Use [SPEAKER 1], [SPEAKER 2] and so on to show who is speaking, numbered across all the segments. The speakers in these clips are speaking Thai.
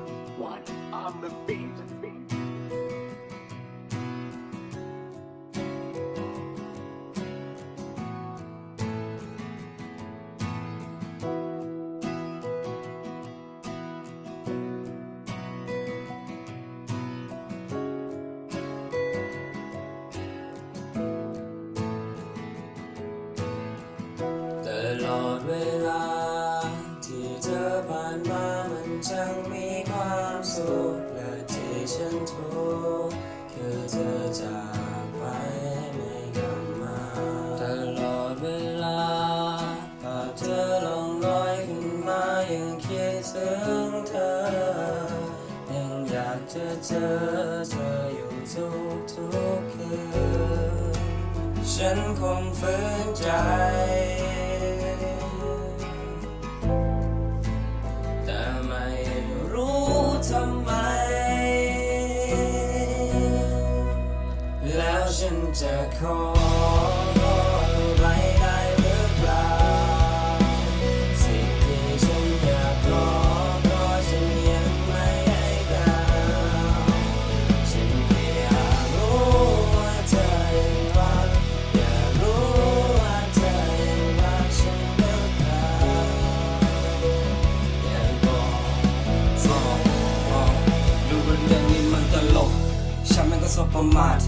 [SPEAKER 1] one on the beat.
[SPEAKER 2] สุขและที่ฉันทุกข์คือเธอจากไปไม่กลับมา ตลอดเวลาภาพเธอลองลอยขึ้นมายังคิดถึงเธอ ยังอยากจะเจอเธออยู่ทุกทุกคืนฉันคงฝืนใจ ฉันจะขออะไรได้หรือเปล่า สิ่งที่ฉันอยากขอเพราะฉันยังไม่ให้ก้าวฉันแค่อยากรู้ว่าเธอยังรักอยากรู้ว่าเธอยังรักฉันหรือเปล่าอยากบอกบอกดูว่าเรื่องนี้มันตลกฉันมันก็สบประมาท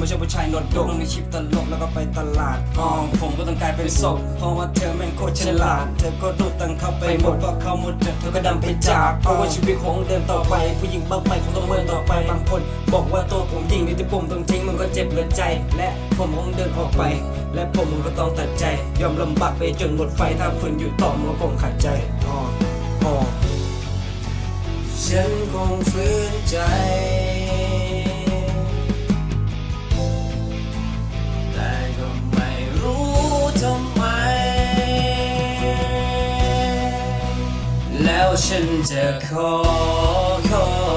[SPEAKER 2] ไม่ใช่ผู้ชายหนวดโดกในคลิปตลกแล้วก็ไปตลาดอ๋อผมก็ต้องกลายเป็นศพเพราะว่าเธอแม่งโคตรฉลาด เธอก็ดูตังเข้าไปหมดว่าเขาหมดเธอก็ดำไปจากเพราะว่าชีวิตของเดินต่อไป ผู้หญิงบ้าไปคงต้องเดินต่อไปบางคน บอกว่าตัวผมยิงในที่ผมต้องทิ้งมันก็เจ็บเหลือใจ และผมคงเดินออกไป และผมก็ต้องตัดใจ ยอมลำบากไปจนหมดไฟถ้าฝืนอยู่ต่อมันก็คงขาดใจอ๋ออ๋อฉันคงฝืนใจ ทำไม แล้วฉันจะขอขอ